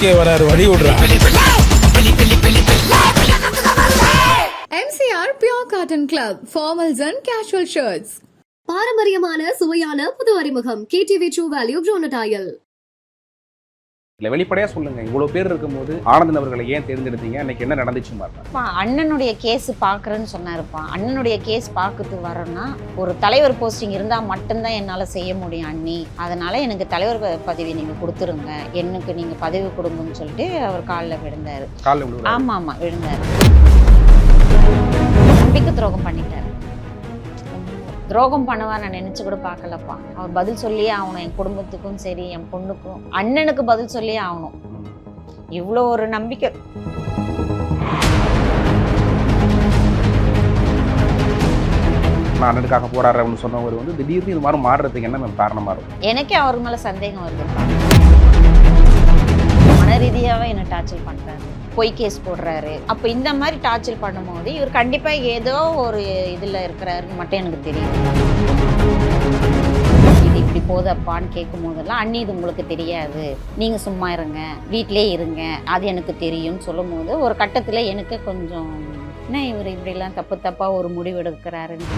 K வராரு வழி விடுறா. MCR Pure Cotton Club, formals and casual shirts. பாரம்பரியமான சுவையான புது அறிமுகம். கேடிவி ட்ரூ வேல்யூ ப்ரோனடாயல் இல்லை வெளிப்படையாக சொல்லுங்க. இவ்வளோ பேர் இருக்கும்போது ஆனந்தன் அவர்களை ஏன் தேர்ந்தெடுத்தீங்க? அன்னைக்கு என்ன நடந்துச்சு அப்பா, அண்ணனுடைய கேஸ் பார்க்குறேன்னு சொன்னாருப்பா. அண்ணனுடைய கேஸ் பார்க்கறதுக்கு வரேன்னா ஒரு தலைவர் போஸ்டிங் இருந்தால் மட்டும்தான் என்னால் செய்ய முடியும் அண்ணி. அதனால எனக்கு தலைவர் பதவி நீங்கள் கொடுத்துருங்க. எனக்கு நீங்கள் பதவி கொடுங்கன்னு சொல்லிட்டு அவர் காலில் விழுந்தார். காலில் ஆமாம் ஆமாம் விழுந்தார். நம்பிக்கை துரோகம் பண்ணிட்டார். துரோகம் பண்ணுவா நான் நினச்சி கூட பார்க்கலப்பா. அவர் பதில் சொல்லியே ஆகணும். என் குடும்பத்துக்கும் சரி என் பொண்ணுக்கும். அண்ணனுக்கு பதில் சொல்லியே ஆகணும். இவ்வளோ ஒரு நம்பிக்கை. நான் அண்ணனுக்காக போராடுறேன்னு சொன்னவர் வந்து திடீர்னு இது மாதிரி மாறுறதுக்கு என்ன காரணமாக இருக்கும்? எனக்கே அவர் மேல சந்தேகம் வருதுப்பா மன ரீதியாவே என்ன டார்ச்சர் பண்றாரு. பொய் கேஸ் போடுறாரு. அப்போ இந்த மாதிரி டார்ச்சர் பண்ணும்போது இவர் கண்டிப்பாக ஏதோ ஒரு இதில் இருக்கிறாருன்னு மட்டும் எனக்கு தெரியும் இது இப்படி போதப்பான்னு கேட்கும் போதெல்லாம் அண்ணி இது உங்களுக்கு தெரியாது. நீங்கள் சும்மா இருங்க. வீட்டிலே இருங்க. அது எனக்கு தெரியும்னு சொல்லும் போது ஒரு கட்டத்தில் எனக்கு கொஞ்சம் என்ன இவர் இப்படிலாம் தப்பு தப்பாக ஒரு முடிவு எடுக்கிறாருன்னு?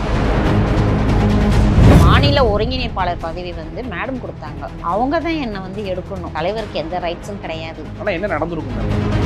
மாநில ஒருங்கிணைப்பாளர் பதவி வந்து மேடம் கொடுத்தாங்க. அவங்க தான் என்னை வந்து எடுக்கணும். தலைவருக்கு எந்த ரைட்ஸும் கிடையாது. ஆனால் என்ன நடந்திருக்கும்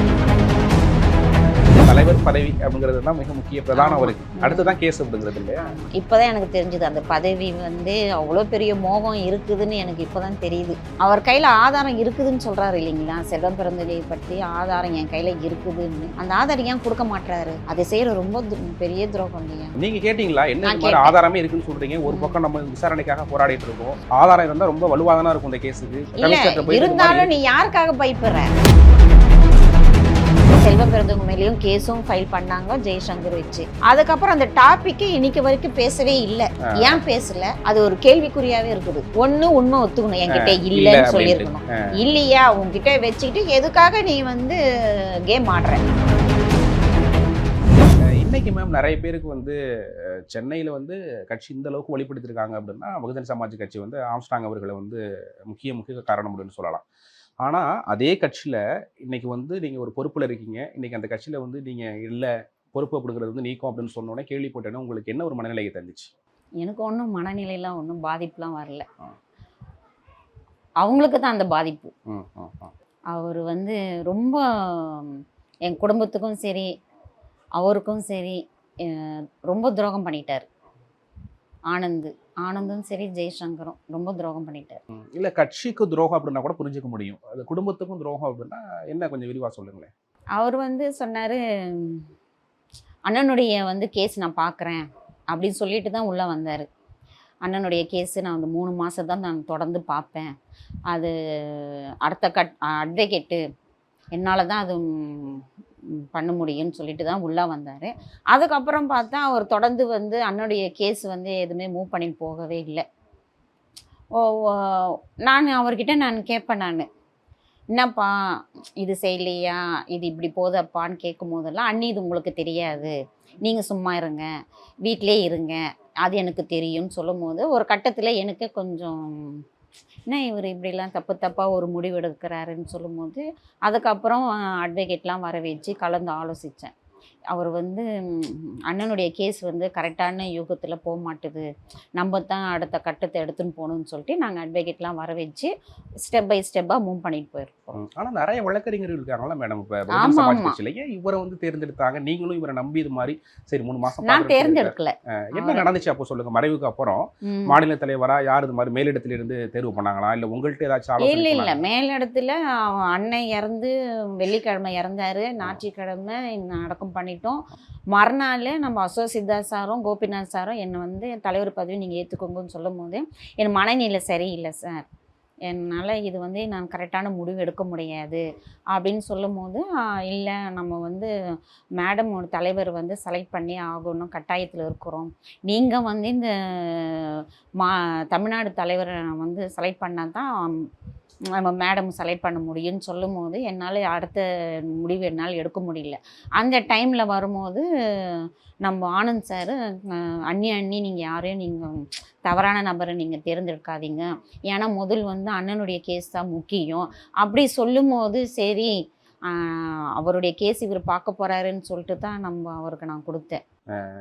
தலைவர் பதவி அப்படிங்கிறது தான் மிக முக்கிய பிரதான. அவருக்கு அடுத்துதான் கேஸ் அப்படிங்கிறது இல்லையா? இப்போதான் எனக்கு தெரிஞ்சுது அந்த பதவி வந்து அவ்வளோ பெரிய மோகம் இருக்குதுன்னு எனக்கு இப்போதான் தெரியுது. அவர் கையில் ஆதாரம் இருக்குதுன்னு சொல்றாரு இல்லைங்களா? செல்வம் பிறந்ததை பற்றி ஆதாரம் என் கையில் இருக்குதுன்னு. அந்த ஆதாரம் ஏன் கொடுக்க மாட்டாரு அதை செய்யற ரொம்ப பெரிய துரோகம் இல்லையா? நீங்க கேட்டீங்களா? என்ன மாதிரி. ஆதாரமே இருக்குன்னு சொல்றீங்க? ஒரு பக்கம் நம்ம விசாரணைக்காக போராடிட்டு இருக்கோம். ஆதாரம் இருந்தா ரொம்ப வலுவாதானா இருக்கும் இந்த கேஸுக்கு? இருந்தாலும் நீ யாருக்காக பயப்படுற? செல்வம் பிறந்தவங்க மேலேயும் கேஸும் ஃபைல் பண்ணாங்க ஜெய்சங்கர் வச்சு. அதுக்கப்புறம் அந்த டாபிக்கு இன்னைக்கு வரைக்கும் பேசவே இல்லை. ஏன் பேசல? அது ஒரு கேள்விக்குறியாவே இருக்குது. ஒண்ணு உண்மை ஒத்துக்கணும். என்கிட்ட இல்லைன்னு. சொல்லியிருக்கணும். இல்லையா? உன்கிட்ட வச்சுக்கிட்டு எதுக்காக நீ வந்து கேம் ஆடுற? இன்னைக்கு மேம் நிறைய பேருக்கு வந்து சென்னையில வந்து கட்சி இந்த அளவுக்கு வெளிப்படுத்திருக்காங்க அப்படின்னா பகுஜன் சமாஜ் கட்சி வந்து ஆம்ஸ்டாங் அவர்களை வந்து முக்கிய முக்கிய காரணம் அப்படின்னு சொல்லலாம். ஆனா அதே கட்சியில இன்னைக்கு வந்து நீங்க ஒரு பொறுப்புல இருக்கீங்க. இன்னைக்கு அந்த கட்சியில வந்து நீங்க இல்ல பொறுப்பு அப்படிங்கிறது வந்து நீக்கம் அப்படின்னு சொன்ன உடனே கேள்விப்பட்டேன்னா உங்களுக்கு என்ன ஒரு மனநிலையை தந்துச்சு? எனக்கு ஒன்றும் மனநிலையெல்லாம் ஒன்றும் பாதிப்புலாம் வரல. அவங்களுக்கு தான் அந்த பாதிப்பு. அவர் வந்து ரொம்ப என் குடும்பத்துக்கும் சரி அவருக்கும் சரி ரொம்ப துரோகம் பண்ணிட்டார். ஆனந்த். ஆனந்தும் சரி ஜெய்சங்கரும் ரொம்ப துரோகம் பண்ணிட்டார். இல்ல கட்சிக்கு துரோகம் அப்படின்னா கூட புரிஞ்சுக்க முடியும். அது குடும்பத்துக்கும் துரோகம் அப்படின்னா என்ன கொஞ்சம் விரிவா சொல்லுங்களேன். அவர் வந்து சொன்னார் அண்ணனுடைய வந்து கேஸ் நான் பார்க்குறேன் அப்படின்னு சொல்லிட்டு தான் உள்ளே வந்தார். அண்ணனுடைய கேஸு நான் வந்து மூணு மாதம் தான் நான் தொடர்ந்து பார்ப்பேன் அது அடுத்த கட் அட்வொகேட்டு. என்னால் தான் அது பண்ண முடியும்னு சொல்லிட்டு தான் உள்ளே வந்தார். அதுக்கப்புறம் பார்த்தா அவர் தொடர்ந்து வந்து அண்ணனுடைய கேஸ் வந்து எதுவுமே மூவ் பண்ணி போகவே இல்லை. ஓ ஓ, நான் அவர்கிட்ட நான் கேட்பேன் நான். என்னப்பா இது செய்யலையா? இது இப்படி போதப்பான்னு கேட்கும் போதெல்லாம் அண்ணி இது உங்களுக்கு தெரியாது. நீங்கள் சும்மா இருங்க. வீட்டிலே இருங்க. அது எனக்கு தெரியும்னு சொல்லும் போது ஒரு கட்டத்தில் எனக்கு கொஞ்சம் என்ன இவர் இப்படிலாம் தப்பு தப்பாக ஒரு முடிவு எடுக்கிறாருன்னு சொல்லும்போது அதுக்கப்புறம் அட்வொகேட்லாம் வர வச்சு கலந்து ஆலோசித்தேன் அவர் வந்து அண்ணனுடைய கேஸ் வந்து கரெக்டான யூகத்தில் போக மாட்டுது நம்ம தான் அடுத்த கட்டத்தை எடுத்துன்னு போகணும்னு சொல்லிட்டு நாங்கள் அட்வொகேட்லாம் வர வச்சு ஸ்டெப் பை ஸ்டெப்பாக மூவ் பண்ணிட்டு போயிருக்கோம். ம். ஆனா நிறைய வழக்கறிஞர்கள் இருக்காங்கல்ல மேடம். இப்ப ஏன் இவரை வந்து தேர்ந்தெடுத்தாங்க? நீங்களும் இவரை நம்பி இது மாதிரி சரி மூணு மாசம் நான் தேர்ந்தெடுக்கல. என்ன நடந்துச்சு அப்போ சொல்லுங்க மறைவுக்கு அப்புறம். மாநில தலைவரா யார் இது மாதிரி மேலிடத்துல இருந்து தேர்வு பண்ணாங்களா? இல்ல உங்கள்ட்ட ஏதாச்சும் இல்ல இல்ல? மேலிடத்துல அண்ணன் இறந்து வெள்ளிக்கிழமை இறந்தாரு. ஞாயிற்றுக்கிழமை அடக்கம் பண்ணிட்டோம் மறுநாள் நம்ம அசோக் சாரும் கோபிநாத் சாரும் என்னை வந்து தலைவர் பதவி நீங்கள் ஏற்றுக்கோங்கன்னு சொல்லும் போது என் மனநிலை சரியில்லை சார். என்னால் இது வந்து நான் கரெக்டான முடிவு எடுக்க முடியாது அப்படின்னு சொல்லும் போது இல்லை நம்ம வந்து மேடம் ஒரு தலைவர் வந்து செலக்ட் பண்ணி ஆகணும் கட்டாயத்தில் இருக்கிறோம். நீங்கள் வந்து இந்த மா தமிழ்நாடு தலைவரை வந்து செலக்ட் பண்ணால் தான் நம்ம மேடம் செலக்ட் பண்ண முடியும்னு சொல்லும் போது என்னால் அடுத்த முடிவு என்னால் எடுக்க முடியல. அந்த டைமில் வரும்போது நம்ம ஆனந்த் சார் அண்ணி அண்ணி நீங்கள் யாரையும் நீங்கள் தவறான நபரை நீங்கள் தேர்ந்தெடுக்காதீங்க. ஏன்னா முதல் வந்து அண்ணனுடைய கேஸ் தான் முக்கியம். அப்படி சொல்லும்போது சரி அவருடைய கேஸ் இவர் பார்க்க போறாருன்னு சொல்லிட்டு தான் நம்ம அவருக்கு நான் கொடுத்தேன்.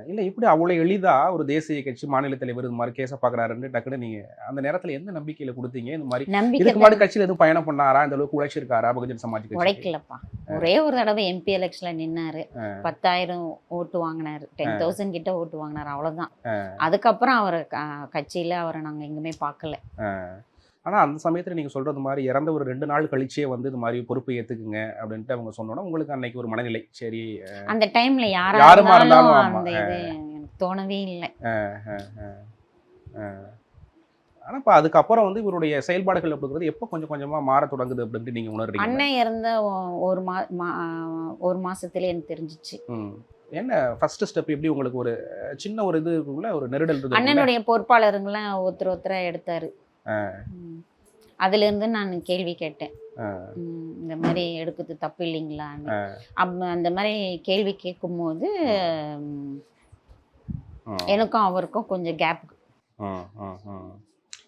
இல்லை இப்படி அவ்வளோ எளிதா ஒரு தேசிய கட்சி மாநில தலைவர் இது மாதிரி கேஸை பார்க்குறாருன்னு டக்குன்னு நீங்க அந்த நேரத்துல எந்த நம்பிக்கையில கொடுத்தீங்க? இந்த மாதிரி நம்பிக்கை இதுக்கு முன்னாடி கட்சியில் எதுவும் பயணம் பண்ணாரா? இந்த அளவுக்கு உழைச்சிருக்காரா பகுஜன் சமாஜ் கட்சி உழைக்கலப்பா. ஒரே ஒரு தடவை எம்பி எலெக்ஷன்ல நின்னாரு. பத்தாயிரம் ஓட்டு வாங்கினாரு. டென் தௌசண்ட் கிட்ட ஓட்டு வாங்கினாரு. அவ்வளவுதான். அதுக்கப்புறம் அவர் கட்சியில அவரை நாங்க எங்குமே பார்க்கல. ஆனா அந்த சமயத்துல நீங்க சொல்றது மாதிரி இறந்த ஒரு ரெண்டு நாள் கழிச்சே வந்து இது மாதிரி பொறுப்பு ஏத்துக்குங்க அப்படின்ட்டு அவங்க சொன்னோன்னா உங்களுக்கு அன்னைக்கு ஒரு மனநிலை. சரி அந்த டைம்ல யாரா யாருமா இருந்தாலும் எனக்கு தோணவே இல்லை. ஆனா இப்போ அதுக்கப்புறம் வந்து இவருடைய செயல்பாடுகள் அப்படிங்கிறது எப்போ கொஞ்சம் கொஞ்சமா மாற தொடங்குது அப்படின்ட்டு நீங்க உணர்றீங்க? அண்ணன் இறந்த ஒரு மா ஒரு மாசத்துல எனக்கு தெரிஞ்சிச்சு. என்ன ஃபர்ஸ்ட் ஸ்டெப் எப்படி உங்களுக்கு ஒரு சின்ன ஒரு இது இருக்குல்ல ஒரு நெருடல்? அண்ணனுடைய பொறுப்பாளருங்களாம் ஒருத்தர் ஒருத்தரா எடுத்தாரு. ம். அதுல இருந்து நான் கேள்வி கேட்டேன். இந்த மாதிரி எடுக்கிறது தப்பு இல்லைங்களான்னு அப்ப அந்த மாதிரி கேள்வி கேட்கும்போது. எனக்கும் அவருக்கும் கொஞ்சம் கேப்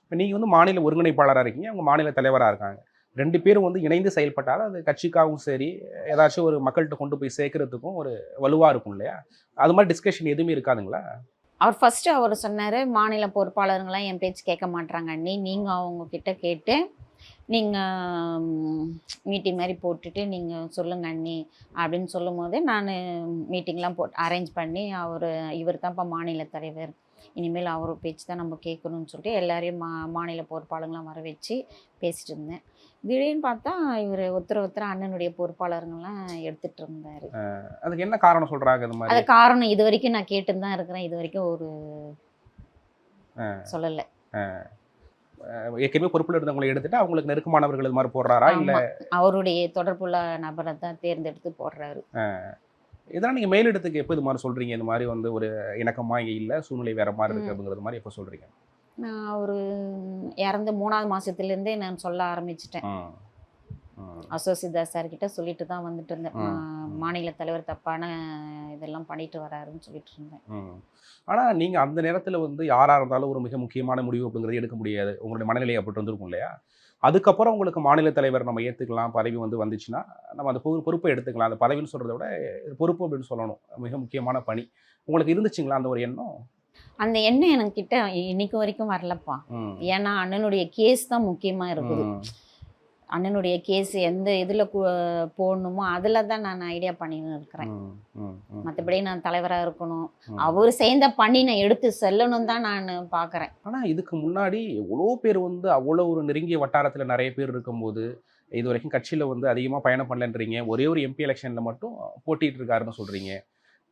இப்போ நீங்கள் வந்து மாநில ஒருங்கிணைப்பாளராக இருக்கீங்க. அவங்க மாநில தலைவராக இருக்காங்க. ரெண்டு பேரும் வந்து இணைந்து செயல்பட்டால் அது கட்சிக்காகவும் சரி ஏதாச்சும் ஒரு மக்கள்கிட்ட கொண்டு போய் சேர்க்கறதுக்கும் ஒரு வலுவாக இருக்கும் இல்லையா? அது மாதிரி டிஸ்கஷன் எதுவுமே இருக்காதுங்களா? அவர் ஃபஸ்ட்டு அவர் சொன்னார் மாநில பொறுப்பாளருங்களாம் என் பேச்சு கேட்க மாட்றாங்க அண்ணி. அவங்கக்கிட்ட கேட்டு நீங்கள் மீட்டிங் மாதிரி போட்டுட்டு நீங்கள் சொல்லுங்க அண்ணி. அப்படின்னு சொல்லும்போது நான் மீட்டிங்லாம் போட் அரேஞ்ச் பண்ணி அவர் இவர் தான்ப்பா மாநில தலைவர். இனிமேல் அவர் பேச்சு தான் நம்ம கேட்கணும்னு சொல்லிட்டு எல்லாரையும் மா மாநில பொறுப்பாளங்களாம் வர வச்சு பேசிட்டு இருந்தேன். திடீர்னு பார்த்தா இவர் ஒருத்தர் ஒருத்தர் அண்ணனுடைய பொறுப்பாளருங்கெல்லாம் எடுத்துட்டு இருந்தாரு. அதுக்கு என்ன காரணம் சொல்கிறாங்க இந்த அது மாதிரி காரணம் இது வரைக்கும் நான் கேட்டுன்னு தான் இருக்கிறேன். இது வரைக்கும் ஒரு சொல்லலை. ஏற்கனவே பொறுப்பில் இருந்தவங்களை எடுத்துட்டு அவங்களுக்கு நெருக்கமானவர்கள் இது மாதிரி போடுறாரா? இல்லை. அவருடைய தொடர்புள்ள நபரை தான் தேர்ந்தெடுத்து போடுறாரு. இதெல்லாம் நீங்கள் மேலிடத்துக்கு எப்போ இது மாதிரி சொல்கிறீங்க இந்த மாதிரி வந்து ஒரு இணக்கமாக இங்கே இல்லை சூழ்நிலை வேற மாதிரி இருக்கு. அப்படிங்கிறது மாதிரி எப்போ சொல்கிறீங்க நான் அவர் இறந்து மூணாவது மாசத்துலேருந்தே நான் சொல்ல ஆரம்பிச்சிட்டேன். ம் ம் அசோசிதாஸ் சார் கிட்ட சொல்லிட்டு தான் வந்துட்டு இருந்தேன். மாநில தலைவர் தப்பான இதெல்லாம் பண்ணிட்டு வராருன்னு சொல்லிட்டு இருந்தேன். ம். ஆனா நீங்க அந்த நேரத்துல வந்து யாரா இருந்தாலும் ஒரு மிக முக்கியமான முடிவு அப்படிங்கிறது எடுக்க முடியாது. உங்களுடைய மனநிலை அப்படி இருந்திருக்கும் இல்லையா? அதுக்கப்புறம் உங்களுக்கு மாநில தலைவர் நம்ம ஏத்துக்கலாம் பதவி வந்து வந்துச்சுன்னா நம்ம அந்த பொறு- பொறுப்பை எடுத்துக்கலாம். அந்த பதவின்னு சொல்றதை விட பொறுப்பு அப்படின்னு சொல்லணும். மிக முக்கியமான பணி. உங்களுக்கு இருந்துச்சுங்களா அந்த ஒரு எண்ணம்? அந்த எண்ணம் எனக்கு கிட்ட இன்னைக்கு வரைக்கும் வரலப்பா. ஏன்னா அண்ணனுடைய கேஸ் தான் முக்கியமா இருக்குது. அண்ணனுடைய கேஸ் எந்த இதில் போடணுமோ அதில் தான் நான் ஐடியா பண்ணின்னு இருக்கிறேன். மற்றபடி நான் தலைவராக இருக்கணும். அவர் சேர்ந்த பண்ணி நான் எடுத்து செல்லணும் தான் நான் பார்க்குறேன் ஆனா இதுக்கு முன்னாடி எவ்வளோ பேர் வந்து அவ்வளோ ஒரு நெருங்கிய வட்டாரத்துல நிறைய பேர் இருக்கும்போது இது வரைக்கும் கட்சியில வந்து அதிகமா பயணம் பண்ணலன்றீங்க ஒரே ஒரு எம்பி எலெக்ஷன்ல மட்டும் போட்டிட்டு இருக்காருன்னு சொல்றீங்க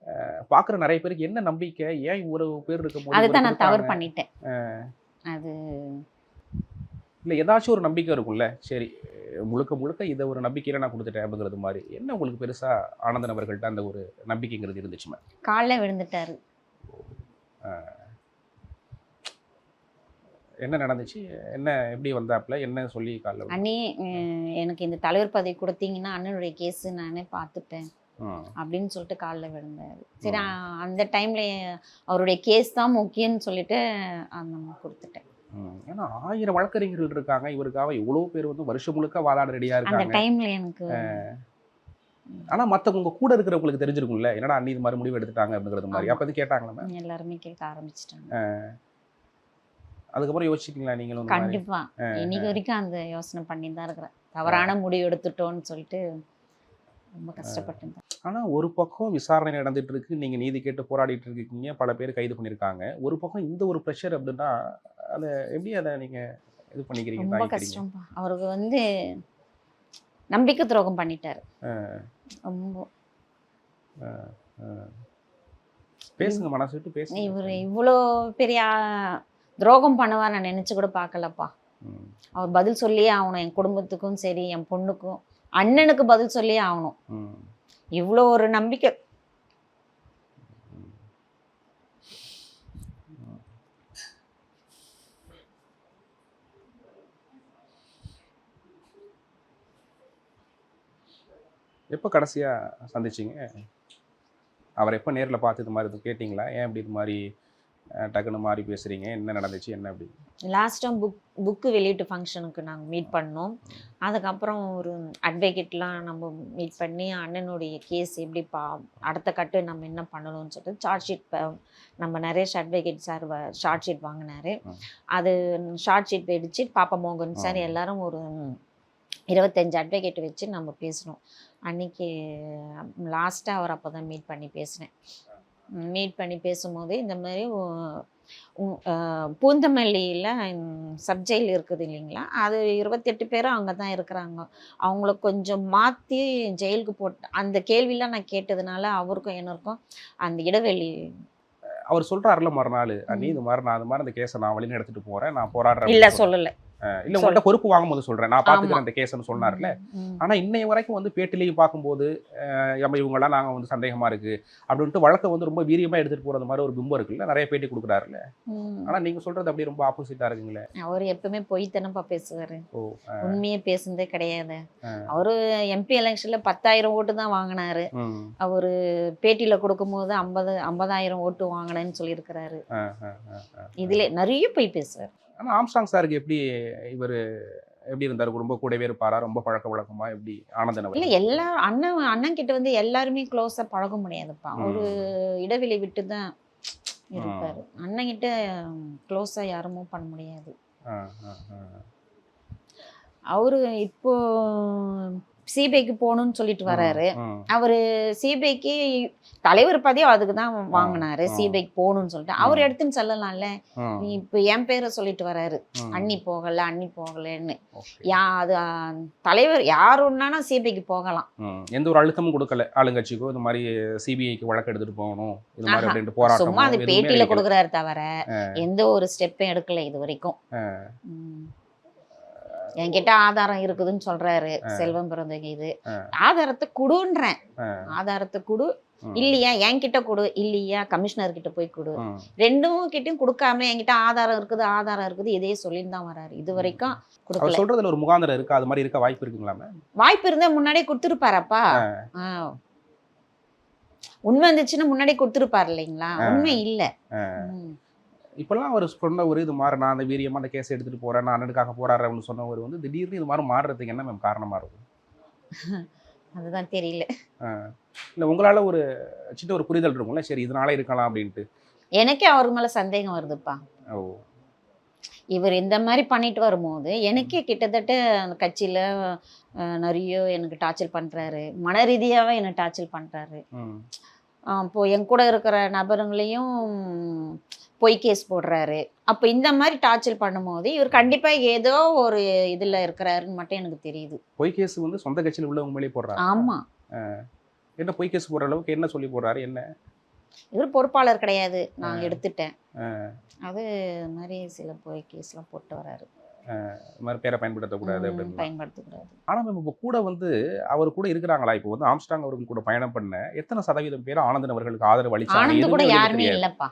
அஹ் பாக்குற நிறைய பேருக்கு என்ன நம்பிக்கை? ஏன் இவ்வளவு பேர் இருக்கும்போது அதுதான் நான் தவறு? பண்ணிட்டேன். அது இல்ல ஏதாச்சும் ஒரு நம்பிக்கை இருக்கும்ல. சரி முழுக்க முழுக்க இதை ஒரு நம்பிக்கையில நான் கொடுத்துட்டேன் அப்படிங்கிறது மாதிரி. என்ன உங்களுக்கு பெருசா ஆனந்தன் அவர்கள்ட்ட அந்த ஒரு நம்பிக்கைங்கிறது இருந்துச்சுமே காலைல விழுந்துட்டாரு. என்ன நடந்துச்சு? என்ன எப்படி வந்தாப்புல? என்ன சொல்லி காலைல அண்ணி எனக்கு இந்த தலைவர் பதவி கொடுத்தீங்கன்னா அண்ணனுடைய கேஸ் நானே பார்த்துப்பேன். அப்படின்னு சொல்லிட்டு காலில் விழுந்தாரு. சரி அந்த டைம்ல அவருடைய கேஸ் தான் முக்கியம்னு சொல்லிட்டு அந்த கொடுத்துட்டேன். ஏன்னா ஆயிரம் வழக்கறிஞர்கள் இருக்காங்க. இவருக்காக எவ்வளவு பேர் வந்து வருஷம் முழுக்க வாதாட ரெடியா அந்த இருக்காங்க. டைம்ல எனக்கு ஆனா மத்தவங்க கூட இருக்கிறவங்களுக்கு தெரிஞ்சிருக்கும்ல. என்னடா அண்ணி இது மாதிரி முடிவு எடுத்துட்டாங்க அப்படிங்கிறது மாதிரி. அப்ப இது கேட்டாங்களா எல்லாருமே கேட்க ஆரம்பிச்சிட்டாங்க. அதுக்கப்புறம் யோசிச்சிங்களா நீங்களும்? கண்டிப்பா. இன்னைக்கு வரைக்கும் அந்த யோசனை பண்ணி தான் இருக்கிறேன். தவறான முடிவு எடுத்துட்டோம்னு சொல்லிட்டு ரொம்ப கஷ்டப்பட்டேன் ஆனா ஒரு பக்கம் விசாரணை நடந்துட்டு இருக்கு நீங்க நீதி கேட்டு போராடிட்டு இருக்கீங்க பல பேர் கைது பண்ணிருக்காங்க ஒரு பக்கம் இந்த ஒரு ப்ரெஷர் அப்படின்னா அதை எப்படி அதை நீங்க இது பண்ணிக்கிறீங்க ரொம்ப கஷ்டம்ப்பா அவருக்கு வந்து நம்பிக்கை துரோகம் பண்ணிட்டாரு. ரொம்ப. பேசுங்க மனசு விட்டு பேசுங்க. இவர் இவ்வளோ பெரிய துரோகம் பண்ணுவார் நான் நினைச்சு கூட பார்க்கலப்பா. அவர் பதில் சொல்லியே ஆகணும். என் குடும்பத்துக்கும் சரி என் பொண்ணுக்கும். அண்ணனுக்கு பதில் சொல்லியே ஆகணும். இவ்வளோ ஒரு நம்பிக்கை. எப்போ கடைசியாக சந்திச்சிங்க? அவரை எப்போ நேரில் பார்த்து இது மாதிரி கேட்டிங்களா? ஏன் இப்படி இது மாதிரி டக்குன்னு மாறி பேசுகிறீங்க என்ன நடந்துச்சு என்ன அப்படி? லாஸ்ட் டைம் புக் புக்கு வெளியீட்டு ஃபங்க்ஷனுக்கு நாங்கள் மீட் பண்ணோம். அதுக்கப்புறம் ஒரு அட்வொகேட்லாம் நம்ம மீட் பண்ணி அண்ணனுடைய கேஸ் எப்படி பா அடுத்த கட்டு நம்ம என்ன பண்ணணும்னு சொல்லிட்டு சார்ட் ஷீட் நம்ம Naresh advocate sir short sheet வாங்கினாரு. அது ஷார்ட் ஷீட் வெடிச்சு பாப்பா மோகன் சார். எல்லாரும் ஒரு இருபத்தஞ்சு அட்வொகேட் வச்சு நம்ம பேசினோம். அன்னைக்கு லாஸ்ட்டாக அவர் அப்போ தான் மீட் பண்ணி பேசினேன். மீட் பண்ணி பேசும்போது இந்த மாதிரி பூந்தமல்லியில் சப்ஜெயில் இருக்குது இல்லைங்களா? அது இருபத்தெட்டு பேரும் அங்கே தான் இருக்கிறாங்க. அவங்கள கொஞ்சம் மாற்றி ஜெயிலுக்கு போட்டு அந்த கேள்வியெலாம் நான் கேட்டதுனால அவருக்கும் எனக்கும் அந்த இடைவெளி அவர் சொல்கிறாருல மறுநாள் அண்ணி இது மாதிரி நான் இது மாதிரி அந்த கேஸை நான் வழி எடுத்துட்டு போகிறேன் நான் போராடுறேன் இல்லை சொல்லலை. இல்லை உங்கள்கிட்ட பொறுப்பு வாங்கும்போது சொல்கிறேன் நான் பார்த்துக்கிறேன் ஆமா. இந்த கேஸ்ன்னு சொன்னார்ல. ம். ஆனால் இன்னைய வரைக்கும் வந்து பேட்டிலையும் பார்க்கும்போது நம்ம இவங்கெல்லாம் நாங்கள் வந்து சந்தேகமாக இருக்குது அப்படின்ட்டு வழக்கை வந்து ரொம்ப வீரியமாக எடுத்துகிட்டு போகிறது மாதிரி ஒரு பிம்பம் இருக்குல்ல. நிறைய பேட்டி கொடுக்குறாருல்ல. ம். ஆனால் நீங்கள் சொல்கிறது அப்படியே ரொம்ப ஆப்போசிட்டாக இருக்குங்களே. அவர் எப்பவுமே பொய் தானப்பா பேசுவார் உண்மையே பேசுனதே கிடையாது. அவரு எம்பி எலெக்ஷன்ல பத்தாயிரம் ஓட்டு தான் வாங்கினாரு. அவரு பேட்டியில கொடுக்கும்போது ஐம்பது ஐம்பதாயிரம் ஓட்டு வாங்கினேன்னு சொல்லியிருக்கிறாரு. இதுல நிறைய பொய் பேசுவார். ஆனால் ஆம்ஸ்டாங் சாருக்கு எப்படி இவர் எப்படி இருந்தார்? ரொம்ப கூடவே இருப்பாரா? ரொம்ப பழக்க வழக்கமா? எப்படி ஆனந்தன் இல்ல எல்லா அண்ணன் அண்ணன் கிட்ட வந்து எல்லாருமே க்ளோஸா பழக முடியாதுப்பா. ஒரு இடைவெளி விட்டு தான் இருப்பாரு. அண்ணன் கிட்ட க்ளோஸா யாருமே பண்ண முடியாது. அவரு இப்போ சிபிஐக்கு போகணும்னு சொல்லிட்டு வராரு. ம், அவரு சிபிஐக்கு தலைவர் பதவி அதுக்கு தான் வாங்கினாரு. சிபிஐக்கு போகணும்னு சொல்லிட்டு. அவர் எடுத்துன்னு செல்லலாம்ல. நீ இப்போ என் பேரை சொல்லிட்டு வராரு. ம். அண்ணி போகல அண்ணி போகலன்னு. யா அது தலைவர் யார் ஒன்னானா சிபிஐக்கு போகலாம். எந்த ஒரு அழுத்தமும் கொடுக்கல. ஆளுங்கட்சிக்கோ இந்த மாதிரி சிபிஐக்கு வழக்கு எடுத்துட்டு போகணும். இது மாதிரி. அப்படின்ட்டு போராட்டம் சும்மா அது பேட்டியில கொடுக்குறாரு தவிர எந்த ஒரு ஸ்டெப்பும் எடுக்கல இது வரைக்கும். என்கிட்ட ஆதாரம் இருக்குதுன்னு சொல்றாரு செல்வம் பிறந்த இது. ஆதாரத்தை குடுன்றேன். ஆதாரத்தை குடு இல்லையா? என்கிட்ட கொடு இல்லையா? கமிஷனர் கிட்ட போய் கொடு. ரெண்டும் கிட்டயும் கொடுக்காம என்கிட்ட ஆதாரம் இருக்குது ஆதாரம் இருக்குது இதே சொல்லிட்டு தான் வராரு. இது வரைக்கும் கொடுக்கல. சொல்றதுல ஒரு முகாந்திரம் இருக்கு? அது மாதிரி இருக்க? வாய்ப்பு இருக்குங்களா வாய்ப்பு இருந்தா முன்னாடியே கொடுத்துருப்பாரப்பா. உண்மை இருந்துச்சுன்னா முன்னாடியே கொடுத்துருப்பாரு இல்லைங்களா? உண்மை இல்ல. இப்பெல்லாம் அவர் சொன்ன ஒரு இது மாதிரி நான் அந்த வீரியமா அந்த கேஸ் எடுத்துட்டு போறேன் நான் அண்ணனுக்காக போராடுறேன்னு சொன்னவர் வந்து திடீர்னு இது மாதிரி மாறுறதுக்கு என்ன மேம் காரணமா இருக்கும்? அதுதான் தெரியல. இல்ல உங்களால ஒரு சின்ன ஒரு புரிதல் இருக்கும்ல சரி இதனால இருக்கலாம் அப்படின்ட்டு. எனக்கே அவர் மேல சந்தேகம் வருதுப்பா. ஓ. இவர் இந்த மாதிரி பண்ணிட்டு வரும்போது எனக்கே கிட்டத்தட்ட அந்த கட்சியில நிறைய எனக்கு டார்ச்சர் பண்றாரு. மன ரீதியாவே என்னை டார்ச்சர் ஆஹ் இப்போ என் கூட இருக்கிற நபருங்களையும் பொய் கேஸ் போடுறாரு. அப்போ இந்த மாதிரி டார்ச்சர் பண்ணும்போது இவர் கண்டிப்பா ஏதோ ஒரு இதுல இருக்கிறாருன்னு மட்டும் எனக்கு தெரியுது. பொய் கேஸ் வந்து சொந்த கட்சியில் உள்ளவங்க மேலே போடுறாரு ஆமா. என்ன பொய் கேஸ் போடுற அளவுக்கு என்ன சொல்லி போடுறாரு என்ன? இவர் பொறுப்பாளர் கிடையாது. நான். எடுத்துட்டேன். அது மாதிரி சில பொய் கேஸ்லாம் போட்டு வராரு. மாதிரி பேரை பயன்படுத்தக்கூடாது பயன்படுத்தக்கூடாது. ஆனா மேம் இப்போ கூட வந்து அவர் கூட இருக்கிறாங்களா? இப்போ வந்து ஆம்ஸ்டாங் அவர்கள் கூட பயணம் பண்ண எத்தனை சதவீதம் பேர் ஆனந்தன் அவர்களுக்கு ஆதரவு அளிச்சாங்க? கூட யாருமே. இல்லப்பா.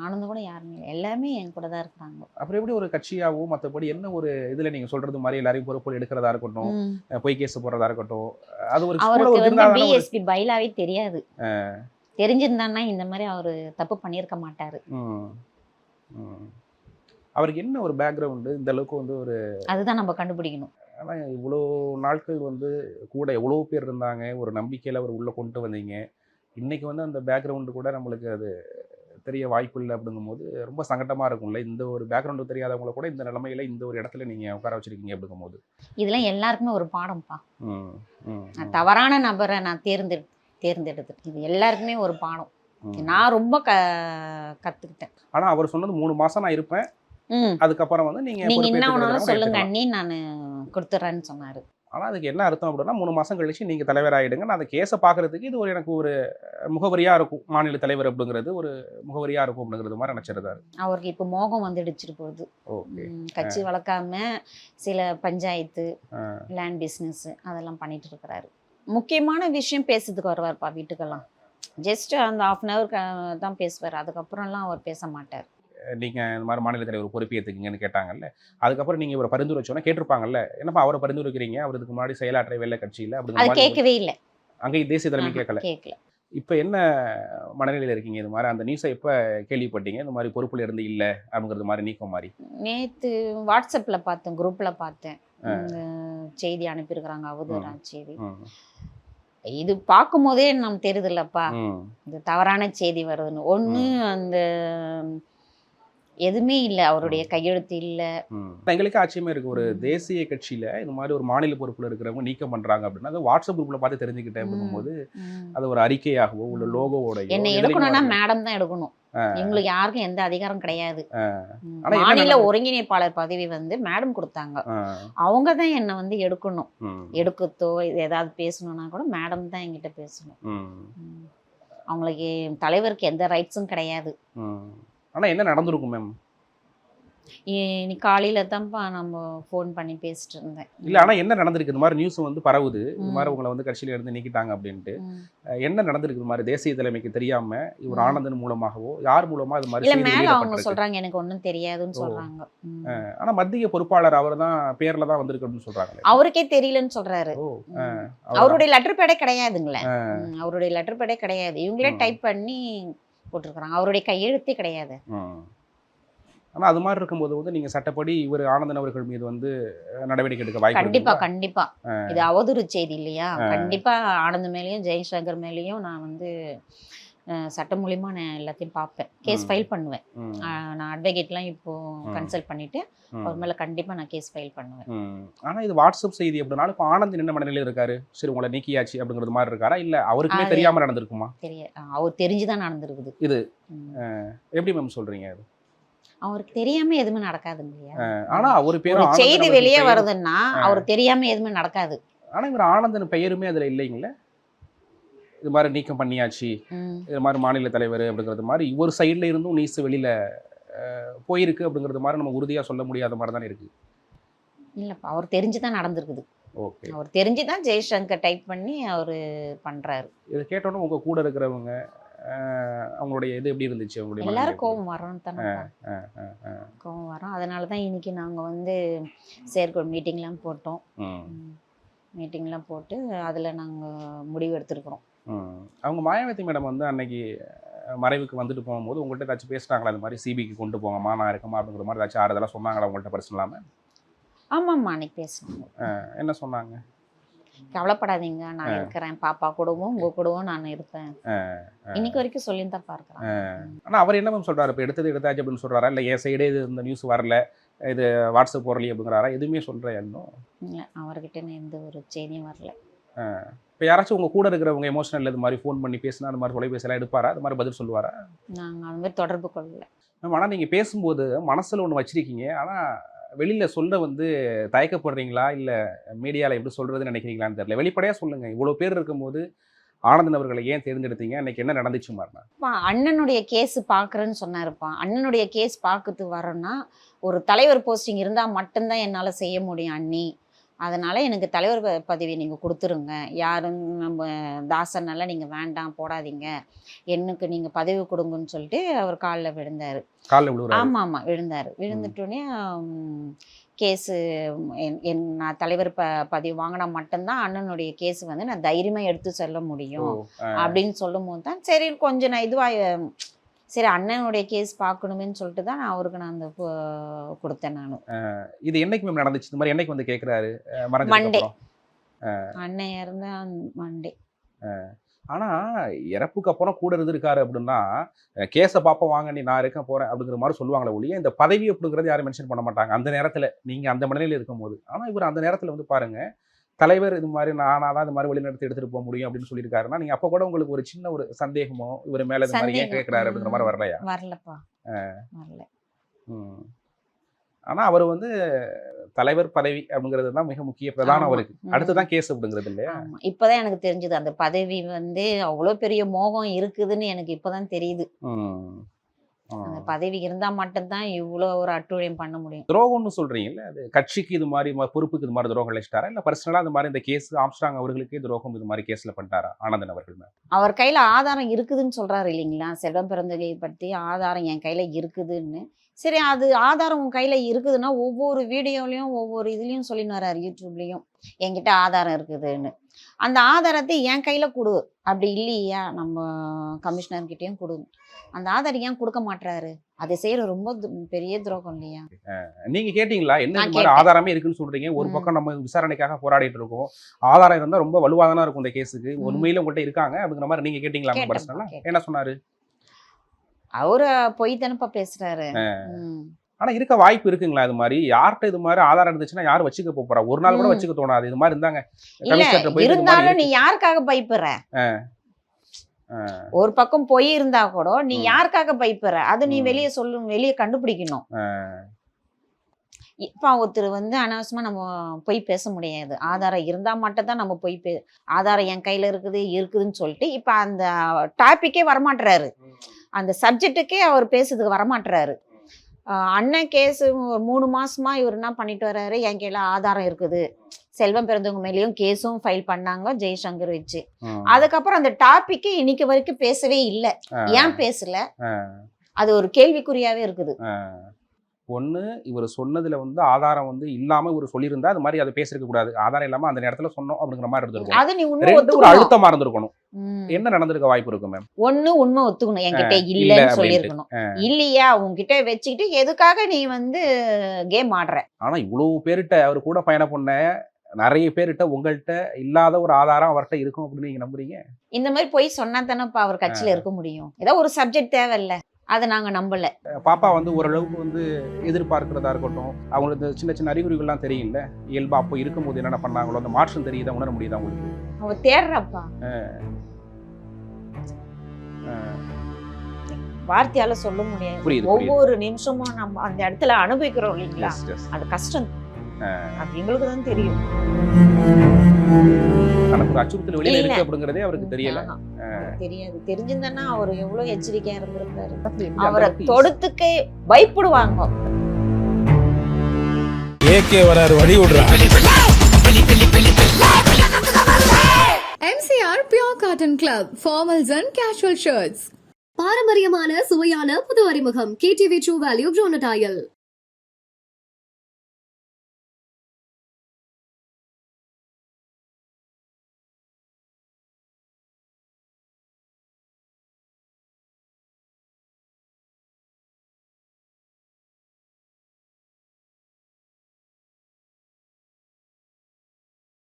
ஆனந்த் கூட யாருமே இல்லை. எல்லாமே என் கூட தான் இருக்கிறாங்க. அப்புறம் எப்படி ஒரு கட்சியாவோ மற்றபடி என்ன ஒரு இதுல நீங்க சொல்றது மாதிரி எல்லாரையும் பொறுப்பு எடுக்கிறதா இருக்கட்டும் பொய் கேஸ் போடுறதா இருக்கட்டும் அது ஒரு அவருக்கு வந்து பிஎஸ்பி பைலாவே தெரியாது. தெரிஞ்சிருந்தான்னா இந்த மாதிரி அவரு தப்பு பண்ணியிருக்க மாட்டாரு. அவருக்கு என்ன ஒரு பேக்ரவுண்டு இந்த அளவுக்கு வந்து ஒரு அதுதான் நம்ம கண்டுபிடிக்கணும். ஆனா இவ்வளோ நாட்கள் வந்து கூட எவ்வளோ பேர் இருந்தாங்க ஒரு நம்பிக்கையில் அவர் உள்ளே கொண்டு வந்தீங்க. இன்னைக்கு வந்து அந்த பேக்ரவுண்டு கூட நம்மளுக்கு அது தெரிய வாய்ப்பு இல்லை அப்படிங்கும்போது ரொம்ப சங்கடமாக இருக்கும்ல. இந்த ஒரு பேக்ரவுண்டு தெரியாதவங்கள கூட இந்த நிலமையில இந்த ஒரு இடத்துல நீங்கள் உட்கார வச்சிருக்கீங்க அப்படிங்கும்போது. இதெல்லாம் எல்லாருக்குமே ஒரு பாடம்ப்பா. நான் தவறான நபரை நான் தேர்ந்தெடு தேர்ந்தெடுத்து இது எல்லாருக்குமே ஒரு பாடம். நான் ரொம்ப க கத்துக்கிட்டேன். ஆனா அவர் சொன்னது மூணு மாசம் நான் இருப்பேன். அதுக்கப்புறம் வந்து நீங்க நீங்க என்ன கூட சொல்லுங்க. அண்ணி நான் கொடுத்துட்றேன்னு சொன்னாரு. ஆனா அதுக்கு என்ன அர்த்தம் அப்படின்னா மூணு மாசம் கழிச்சு நீங்க தலைவர் ஆயிடுங்க. நான் அந்த கேஸை பார்க்கறதுக்கு இது ஒரு எனக்கு ஒரு முகவரியா இருக்கும். மாநில தலைவர் அப்படிங்கிறது ஒரு முகவரியா இருக்கும் அப்படிங்கிறது மாதிரி நினைச்சிருந்தாரு அவருக்கு இப்போ மோகம் வந்துடுச்சிட்டு போகுது. கட்சி வளர்க்காம சில பஞ்சாயத்து லேண்ட் பிஸ்னஸ் அதெல்லாம் பண்ணிட்டு இருக்கிறாரு. முக்கியமான விஷயம் பேசுறதுக்கு வருவார்ப்பா வீட்டுக்கெல்லாம். ஜஸ்ட் அந்த ஆஃப் அன் ஹவர் தான் பேசுவார். அதுக்கப்புறம்லாம் அவர் பேச மாட்டார். நீங்கள் இந்த மாதிரி மாநில தலைவர் பொறுப்பு ஏற்றுக்குங்கன்னு கேட்டாங்கல்ல. அதுக்கப்புறம் நீங்கள் இவரை பரிந்துரை வச்சோன்னா கேட்டிருப்பாங்கல்ல. என்னப்பா அவரை பரிந்துரைக்கிறீங்க? அவர் இதுக்கு முன்னாடி செயலாற்ற வெள்ளை கட்சியில் மாதிரி கேட்கவே இல்லை. அங்கே தேசிய தலைமை கேட்கல. கேட்கல. இப்போ என்ன மனநிலையில் இருக்கீங்க இது மாதிரி? அந்த நியூஸை எப்போ கேள்விப்பட்டீங்க? இந்த மாதிரி பொறுப்புல இருந்து இல்லை அப்படிங்கிறது மாதிரி நீக்கம் மாதிரி. நேத்து வாட்ஸ்அப்ல பார்த்தேன் குரூப்ல பார்த்தேன். செய்தி அனுப்பியிருக்கிறாங்க அவதூறான செய்தி. இது பார்க்கும் போதே நம்ம தெரியுதுல்லப்பா இந்த தவறான செய்தி வருதுன்னு. ஒண்ணு அந்த எதுவுமே இல்லை அவருடைய கையெழுத்து இல்லை. எங்களுக்கு ஆச்சரியமா இருக்கு. ஒரு தேசிய கட்சியில இந்த மாதிரி ஒரு மாநில பொறுப்புல இருக்கிறவங்க நீக்கம் பண்றாங்க அப்படின்னா அது வாட்ஸ்அப் குரூப்ல பார்த்து தெரிஞ்சுக்கிட்டேன் அப்படிங்கும்போது அது ஒரு அறிக்கையாகவோ உள்ள லோகோவோட என்னை எடுக்கணும்னா மேடம் தான் எடுக்கணும். எங்களுக்கு யாருக்கும் எந்த அதிகாரம் கிடையாது. மாநில? ஒருங்கிணைப்பாளர் பதவி வந்து மேடம் கொடுத்தாங்க. அவங்க தான் என்னை வந்து எடுக்கணும். எடுக்கத்தோ இது ஏதாவது பேசணும்னா கூட மேடம் தான் என்கிட்ட பேசணும். அவங்களுக்கு தலைவருக்கு எந்த ரைட்ஸும் கிடையாது. ஆனா என்ன நடந்திருக்கும் மேம் இன்னைக்கு காலையில தான்ப்பா நம்ம ஃபோன் பண்ணி பேசிட்டு இருந்தேன் இல்ல ஆனா என்ன நடந்திருக்கு இந்த மாதிரி நியூஸ் வந்து பரவுது இந்த. மாதிரி உங்களை வந்து கட்சியில இருந்து நீக்கிட்டாங்க அப்படின்ட்டு என்ன நடந்திருக்கு இந்த மாதிரி தேசிய தலைமைக்கு தெரியாம இவர். ஆனந்தன் மூலமாகவோ யார் மூலமா இது மாதிரி மேல அவங்க? சொல்றாங்க எனக்கு ஒண்ணும் தெரியாதுன்னு. சொல்றாங்க. ஆனா மத்திய பொறுப்பாளர் அவர் தான் பேர்ல தான் வந்திருக்கு அப்படின்னு சொல்றாங்களே அவருக்கே தெரியலன்னு சொல்றாரு? அவருடைய லெட்டர் பேடே கிடையாதுங்களே அவருடைய லெட்டர் பேடே கிடையாது இவங்களே. டைப் பண்ணி போட்டிருக்கிறாங்க. அவருடைய கையெழுத்தே கிடையாது. ம். ஆனா அது மாதிரி இருக்கும்போது வந்து நீங்க சட்டப்படி இவர் ஆனந்தன் அவர்கள் மீது வந்து நடவடிக்கை எடுக்க வாய்ப்பு கண்டிப்பா இருக்குங்களா? கண்டிப்பா இது அவதூறு செய்தி இல்லையா? கண்டிப்பா ஆனந்த் மேலேயும் ஜெய்சங்கர் மேலேயும் நான் வந்து சட்டம் மூலியமா நான் எல்லாத்தையும் பார்ப்பேன். கேஸ். ஃபைல் பண்ணுவேன். நான் அட்வொகேட்லாம் இப்போ. கன்சல்ட் பண்ணிட்டு. அவர் மேல கண்டிப்பா நான் கேஸ் ஃபைல் பண்ணுவேன். ம். ஆனா இது வாட்ஸ்அப் செய்தி அப்படின்னாலும் இப்போ ஆனந்த் என்ன மனநிலையில் இருக்காரு? சரி உங்களை நீக்கியாச்சு அப்படிங்கிறது மாதிரி இருக்காரா? இல்ல அவருக்குமே அது- தெரியாம நடந்திருக்குமா? தெரிய அவர் தெரிஞ்சுதான் நடந்திருக்குது. இது? எப்படி மேம் சொல்றீங்க அது அவருக்கு தெரியாம எதுவுமே நடக்காதுங்க இல்லையா? ஆனா அவர் ஒரு ஆனந்தன் செய்தி வெளியே வருதுன்னா அவர் தெரியாம எதுவுமே நடக்காது. ஆனா இவர் ஆனந்தன் பெயருமே அதுல இல்லைங்களே? இது மாதிரி நீக்கம் பண்ணியாச்சு. இது மாதிரி மாநில தலைவர் அப்படிங்கிறது மாதிரி இவர் சைடுல இருந்தும் நியூஸ் வெளியில போயிருக்கு அப்படிங்கிறது மாதிரி நம்ம உறுதியா சொல்ல முடியாத மாதிரி தானே இருக்கு. இல்லப்பா அவர் தெரிஞ்சுதான் நடந்திருக்குது. ஓகே. அவர் தெரிஞ்சுதான் ஜெய்சங்கர் டைப் பண்ணி அவரு பண்றாரு. இதை கேட்டோன்னே உங்க கூட இருக்கிறவங்க அவங்களுடைய இது எப்படி இருந்துச்சு? அவங்களுடைய எல்லாரும் கோபம் வரணும் தானே. கோபம் வரும் அதனால தான் இன்னைக்கு நாங்க வந்து செயற்கை மீட்டிங்லாம் போட்டோம். மீட்டிங்லாம் போட்டு அதுல நாங்க முடிவு எடுத்திருக்கிறோம். அவங்க மாயாவதி மேடம் வந்து அன்னைக்கு மறைவுக்கு வந்துட்டு போகும்போது உங்கள்கிட்ட ஏதாச்சும் பேசுனாங்களா? இந்த மாதிரி சிபிக்கு கொண்டு போங்கம்மா நான் இருக்கமா அப்படிங்கிற மாதிரி ஏதாச்சும் ஆறுதலாக சொன்னாங்களா உங்கள்கிட்ட பர்சனலாம ஆமாம்மா அன்னைக்கு பேசினாங்க. என்ன சொன்னாங்க? கவலைப்படாதீங்க நான் இருக்கிறேன் பாப்பா கூடவும் உங்க கூடவும் நான் இருப்பேன். இன்னைக்கு வரைக்கும் சொல்லி தான் பார்க்குறேன் ஆனா அவர் என்ன மேம் சொல்றாரு? இப்போ எடுத்தது எடுத்தாச்சு அப்படின்னு சொல்றாரா? இல்லை என் சைடே இது இந்த நியூஸ் வரல இது வாட்ஸ்அப் போறலி அப்படிங்கிறாரா? எதுவுமே சொல்கிறேன் இன்னும். அவர்கிட்ட எந்த ஒரு செய்தியும் வரல. இப்போ யாராச்சும் உங்க கூட இருக்கிறவங்க எமோஷனல் இது மாதிரி ஃபோன் பண்ணி பேசினா அந்த மாதிரி தொலைபேசியெல்லாம் எடுப்பாரா? அது மாதிரி பதில் சொல்லுவாரா? நாங்கள் அந்த மாதிரி தொடர்பு கொள்ளல. மேம் ஆனால் நீங்கள் பேசும்போது மனசில் ஒன்று வச்சிருக்கீங்க. ஆனால் வெளியில் சொல்ல வந்து தயக்கப்படுறீங்களா? இல்லை மீடியாவில் எப்படி சொல்கிறதுன்னு நினைக்கிறீங்களான்னு தெரியல. வெளிப்படையாக சொல்லுங்கள் இவ்வளோ பேர் இருக்கும்போது ஆனந்தன் அவர்களை ஏன் தேர்ந்தெடுத்தீங்க? இன்னைக்கு என்ன நடந்துச்சு மாறினா அண்ணனுடைய கேஸ் பார்க்குறேன்னு சொன்னாருப்பா. அண்ணனுடைய கேஸ் பார்க்கறது வரேன்னா ஒரு தலைவர் போஸ்டிங் இருந்தால் மட்டும்தான் என்னால் செய்ய முடியும் அண்ணி. அதனால எனக்கு தலைவர் ப- பதவி நீங்கள் கொடுத்துருங்க. யாரும் நம்ம தாசனால நீங்கள் வேண்டாம் போடாதீங்க. எனக்கு நீங்கள் பதவி கொடுங்கன்னு சொல்லிட்டு அவர் காலில் விழுந்தார். காலில் ஆமாம் ஆமாம் விழுந்தார். விழுந்துட்டோடனே கேஸு என் நான் தலைவர் ப பதவி வாங்கினா மட்டும்தான் அண்ணனுடைய கேஸ் வந்து நான் தைரியமாக எடுத்து சொல்ல முடியும். அப்படின்னு சொல்லும் போது தான் சரி கொஞ்சம் நான் இதுவாக சரி அண்ணனுடைய கேஸ் பார்க்கணுமேன்னு சொல்லிட்டு தான் நான் அவருக்கு நான் அந்த கொடுத்தேன் நான். இது என்னைக்கு மேம் நடந்துச்சு? இந்த மாதிரி என்னைக்கு வந்து கேட்குறாரு. மறைஞ்சதுக்கு அண்ணன் இறந்த மண்டே ஆனா இறப்புக்கு அப்புறம் கூட இருந்திருக்காரு அப்படின்னா கேஸை பார்ப்போம் வாங்க நீ நான் இருக்க போறேன் அப்படிங்கிற மாதிரி சொல்லுவாங்களே ஒழிய இந்த பதவி அப்படிங்கிறது யாரும் மென்ஷன் பண்ண மாட்டாங்க. அந்த நேரத்துல நீங்க அந்த மனநிலையில் இருக்கும்போது. ஆனா இவர் அந்த நேரத்துல வந்து பாருங்க தலைவர் இது மாதிரி நானா தான் இந்த மாதிரி வழிநடத்தி எடுத்துட்டு போக முடியும் அப்படின்னு சொல்லியிருக்காருன்னா நீங்க அப்ப கூட உங்களுக்கு ஒரு சின்ன ஒரு சந்தேகமோ இவர் மேல இந்த மாதிரி ஏன். கேட்கிறாரு அப்படிங்கிற மாதிரி வரலையா வரலப்பா வரல ம். ஆனா அவர் வந்து தலைவர் பதவி அப்படிங்கிறது தான் மிக முக்கிய பிரதானம் ஆமா. அவருக்கு ம். அடுத்துதான் கேஸ் அப்படிங்கிறது இல்லையா இப்பதான் எனக்கு தெரிஞ்சது அந்த பதவி வந்து அவ்வளோ பெரிய மோகம் இருக்குதுன்னு எனக்கு இப்பதான் தெரியுது. அந்த பதவி இருந்தா மட்டும்தான் இவ்வளோ ஒரு அட்டுழியம் பண்ண முடியும். துரோகம்னு சொல்றீங்கல்ல? அது கட்சிக்கு இது மாதிரி பொறுப்புக்கு இது மாதிரி துரோகம் அழைச்சிட்டாரா இல்ல பர்சனலா இந்த மாதிரி இந்த கேஸ் ஆம்ஸ்ட்ராங் அவர்களுக்கே துரோகம் இது மாதிரி கேஸ்ல பண்ணிட்டாரா ஆனந்தன் அவர்கள் அவர் கையில ஆதாரம் இருக்குதுன்னு சொல்றாரு இல்லைங்களா? செல்வம் பிறந்தகை பற்றி ஆதாரம் என் கையில இருக்குதுன்னு. சரி அது ஆதாரம் உன் கையில இருக்குதுன்னா ஒவ்வொரு வீடியோலையும் ஒவ்வொரு இதுலயும் சொல்லின்னு வர்றாரு யூடியூப்லயும் என்கிட்ட ஆதாரம் இருக்குதுன்னு. அந்த ஆதாரத்தை என் கையில கொடு. அப்படி இல்லையா? நம்ம கமிஷனர் கிட்டயும் கொடு. அந்த ஆதாரம் ஏன் கொடுக்க மாட்றாரு? அதை செய்யற ரொம்ப பெரிய துரோகம் இல்லையா? நீங்க கேட்டீங்களா? என்ன. ஆதாரமே இருக்குன்னு சொல்றீங்க. ஒரு. பக்கம் நம்ம விசாரணைக்காக போராடிட்டு இருக்கோம். ஆதாரம் இருந்தா ரொம்ப வலுவாதானா இருக்கும் இந்த கேஸுக்கு. உண்மையில உங்கள்கிட்ட இருக்காங்க. அப்படிங்கிற மாதிரி நீங்க கேட்டீங்களா. என்ன சொன்னாரு? அவரு பொய் தானப்பா பேசுறாரு. ஆனா இருக்க வாய்ப்பு இருக்குங்களா இது மாதிரி யார்கிட்ட இது மாதிரி ஆதாரம் இருந்துச்சுன்னா யாரும் வச்சுக்க போறா ஒரு நாள் கூட. வச்சுக்க தோணாது இது மாதிரி இருந்தாங்க இருந்தாலும் நீ. யாருக்காக பயப்படுற. ஒரு பக்கம் பொய் இருந்தா கூட நீ. யாருக்காக பயப்படுற அது நீ. வெளியே சொல்லு வெளியே கண்டுபிடிக்கணும். இப்ப ஒருத்தர் வந்து அனாவசியமா நம்ம பொய் பேச முடியாது ஆதாரம் இருந்தா மட்டும் தான் நம்ம பொய் பே ஆதாரம் என் கையில இருக்குது இருக்குதுன்னு சொல்லிட்டு இப்ப அந்த டாபிக்கே வரமாட்டுறாரு அந்த சப்ஜெக்ட்டுக்கே அவர் பேசுறதுக்கு வரமாட்டுறாரு அண்ணன் கேஸ் மூணு மாசமா இவர் என்ன பண்ணிட்டு வர்றாரு? என் கையில ஆதாரம் இருக்குது. செல்வம் பிறந்தவங்க மேலேயும் கேஸும் ஃபைல் பண்ணாங்க. ஜெய்சங்கர் வச்சு. அதுக்கப்புறம் அந்த டாபிக் இன்னைக்கு வரைக்கும் பேசவே இல்லை. ஏன் பேசல. அது ஒரு கேள்விக்குறியாவே இருக்குது. ஒண்ணு இவர் சொன்னதுல வந்து ஆதாரம் வந்து இல்லாம இவர் சொல்லியிருந்தா அது மாதிரி அதை பேசிருக்க கூடாது. ஆதாரம் இல்லாம அந்த நேரத்துல சொன்னோம் அப்படிங்கிற மாதிரி இருந்திருக்கும். அது நீ உண்மை ரெண்டு ஒரு ஒத்துக்கணும். அழுத்தமா இருந்திருக்கணும். என்ன நடந்திருக்க வாய்ப்பு இருக்கும் மேம் ஒண்ணு உண்மை ஒத்துக்கணும். என்கிட்ட இல்ல இல்லைன்னு. சொல்லியிருக்கணும். இல்லையா? உன்கிட்ட வச்சுக்கிட்டு எதுக்காக நீ வந்து கேம் ஆடுற? ஆனா இவ்வளவு பேர்கிட்ட அவர் கூட பயணம் பண்ண நிறைய பேர்கிட்ட உங்கள்கிட்ட இல்லாத ஒரு ஆதாரம் அவர்கிட்ட இருக்கும் அப்படின்னு நீங்க நம்புறீங்க? இந்த மாதிரி போய் சொன்னா தானேப்பா அவர் கட்சியில இருக்க முடியும். ஏதோ ஒரு சப்ஜெக்ட் தேவையில்ல. அதை நாங்க நம்பல. பாப்பா வந்து ஓரளவுக்கு வந்து எதிர்பார்க்கிறதா இருக்கட்டும் அவங்களுக்கு சின்ன சின்ன அறிகுறிகள்லாம் தெரியும்ல இயல்பா அப்போ இருக்கும்போது என்னென்ன பண்ணாங்களோ அந்த மாற்றம் தெரியுதா உணர முடியுதா உங்களுக்கு? அவ தேடுறப்பா. வார்த்தையால சொல்ல முடியாது. ஒவ்வொரு நிமிஷமும் நம்ம அந்த இடத்துல அனுபவிக்கிறோம் இல்லைங்களா. அது கஷ்டம். அது எங்களுக்கு தான் தெரியும். தனக்கு ஒரு அச்சுறுத்தல் வெளியில. இருக்கு அப்படிங்கறதே அவருக்கு தெரியல. தெரியாது. தெரிஞ்சிருந்தா அவர் எவ்வளவு எச்சரிக்கையா இருந்திருப்பாரு. இந்த அவரை தொடுத்துக்கே பயப்படுவாங்க. ஏகே வராரு வழி MCR Pure Cotton Club, formals and casual shirts. பாரம்பரியமான சுவையான புது அறிமுகம். KTV true value ப்ரோனடாயல்